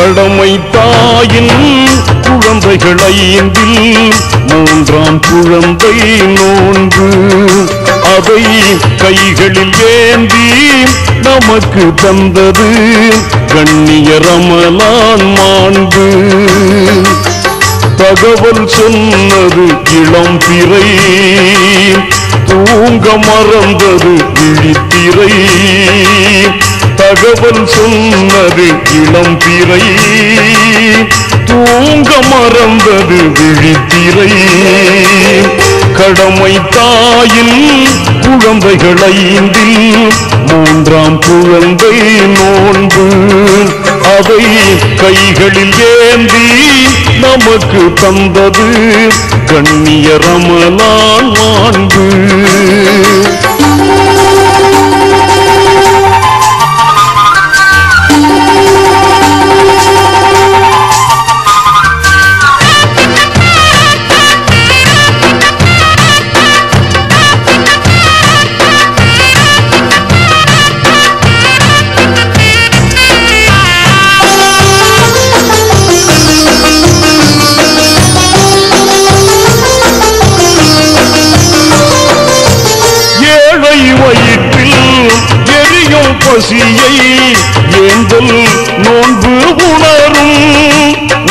கடமை தாயின் குழந்தைகள் ஐந்தில் மூன்றாம் குழந்தை நோன்பு. அதை கைகளில் ஏந்தி நமக்கு தந்தது கண்ணிய ரமலான் மாண்பு. தகவல் சொன்னது இளம் பிறை தூங்க மறந்தது விழித்திரை. தகவல் சொன்னது இளம் திரை. தூங்க மறந்தது விழித்திரை கடமை தாயில் குழந்தைகள் ஐந்தில் மூன்றாம் குழந்தை நோன்பு. அதை கைகளில் ஏந்தி நமக்கு தந்தது கண்ணிய ரமலான் மாண்பு. பசியை ஏந்தல் நோன்பு உணரும்.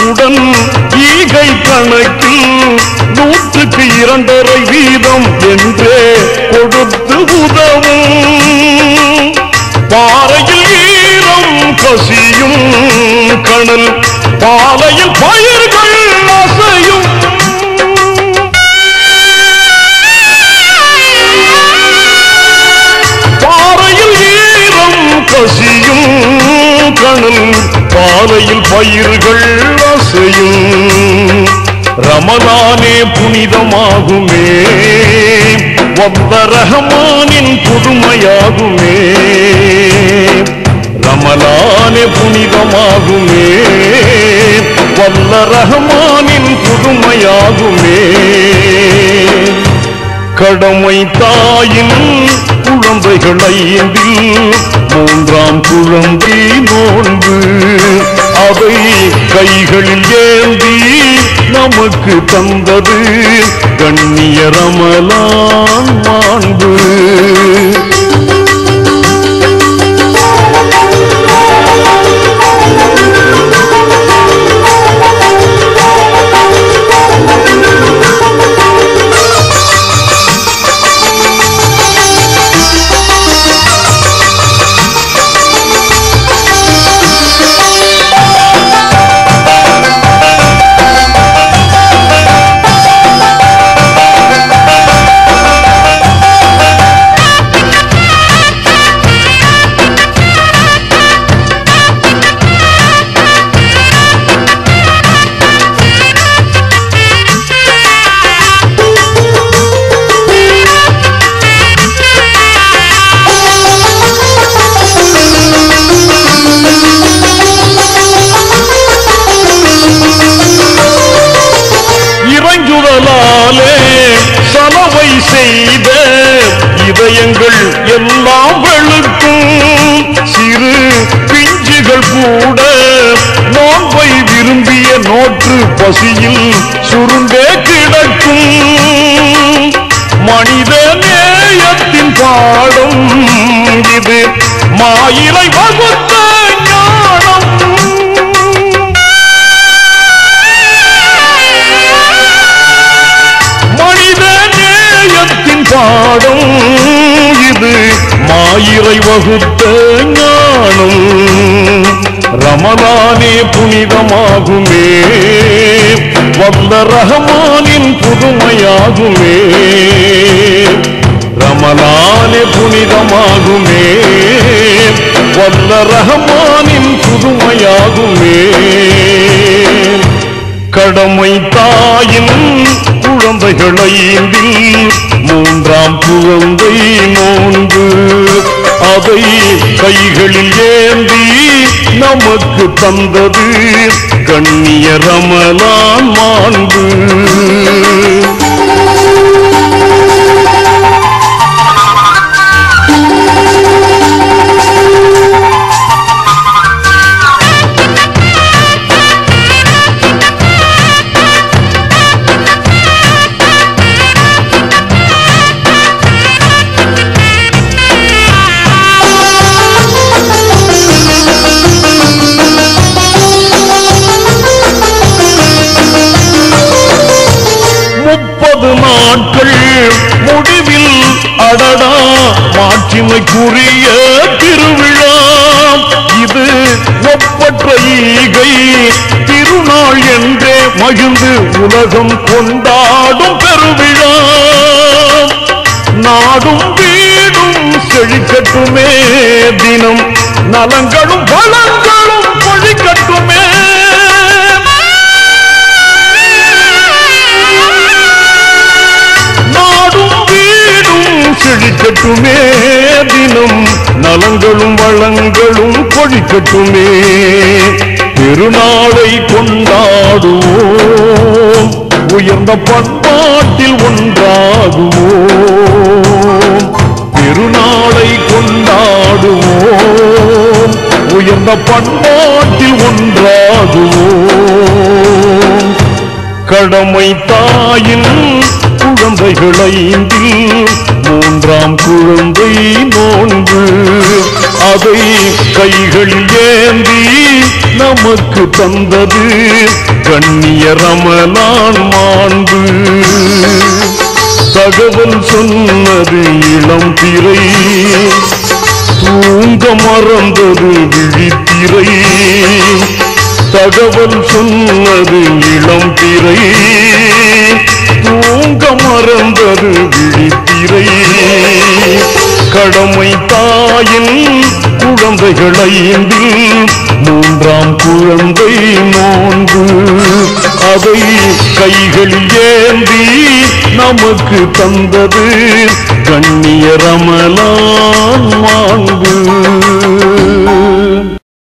உடன் ஈகை கணக்கில் நூற்றுக்கு இரண்டரை வீதம் என்றே கொடுத்து உதவும். பாறையில் ஈரம் பசியும் கணல் பாலையில் பாலையில் பயிர்கள் அசையும் ரமதானே புனிதமாகுமே. வந்த ரஹமானின் புதுமையாகுமே. ரமலானே புனிதமாகுமே. வல்ல ரஹமானின் புதுமையாகுமே. கடமை தாயின் குழந்தைகள் ஐந்தில் மூன்றாம் குழந்தை நோன்பு. அவை கைகளில் ஏந்தி நமக்கு தந்தது கண்ணிய ரமலான் மாண்பு. இறங்குதலாலே சலவை செய்த இதயங்கள் எல்லாம் வெளுக்கும். சிறு பிஞ்சுகள் கூட நோன்பை விரும்பிய நோற்று பசியில் சுருண்டே கிடக்கும். மனித நேயத்தின் பாடம் இது. மாயிலை வகுத்த மாயிரை வகுத்த ஞானம் ரமலானே புனிதமாகுமே. வந்த ரஹமானின் புதுமையாகுமே. ரமலானே புனிதமாகுமே. வந்த ரஹமானின் புதுமையாகுமே. கடமை தாயின் குழந்தைகளை மூன்றாம் குழந்தை நோன்பு. அதை கைகளில் ஏந்தி நமக்கு தந்தது. கண்ணிய ரமலான் மாண்பு. அடடா மாட்சிமை மாட்சிமைக்குரிய திருவிழா. இது ஒப்பற்ற ஈகை. திருநாள் என்றே மகிழ்ந்து உலகம் கொண்டாடும் பெருவிழா. நாடும் வீடும் செழிக்கட்டுமே. தினம் நலங்களும் வளங்களும் பொழிக்கட்டுமே. கொழிக்கட்டுமே திருநாளை கொண்டாடுவோம். உயர்ந்த பண்பாட்டில் ஒன்றாகுவோம். திருநாளை கொண்டாடுவோம். உயர்ந்த பண்பாட்டில் ஒன்றாகுவோம். கடமை தாயின் குழந்தைகளை மூன்றாம் குழந்தை நோன்பு அதை கைகளில் ஏந்தி நமக்கு தந்தது கண்ணிய ரமலான் மாண்பு. தகவல் சொன்னது இளம் திரை. தூங்க மறந்தது விழித்திரை தகவல் சொன்னது இளம் திரை. தூங்க மறந்தது விழித்திரை. கடமை தாயின் குழந்தைகளை மூன்றாம் குழந்தை நோன்பு. அதை கைகளில் ஏந்தி நமக்கு தந்தது கண்ணிய ரமலான் மாண்பு.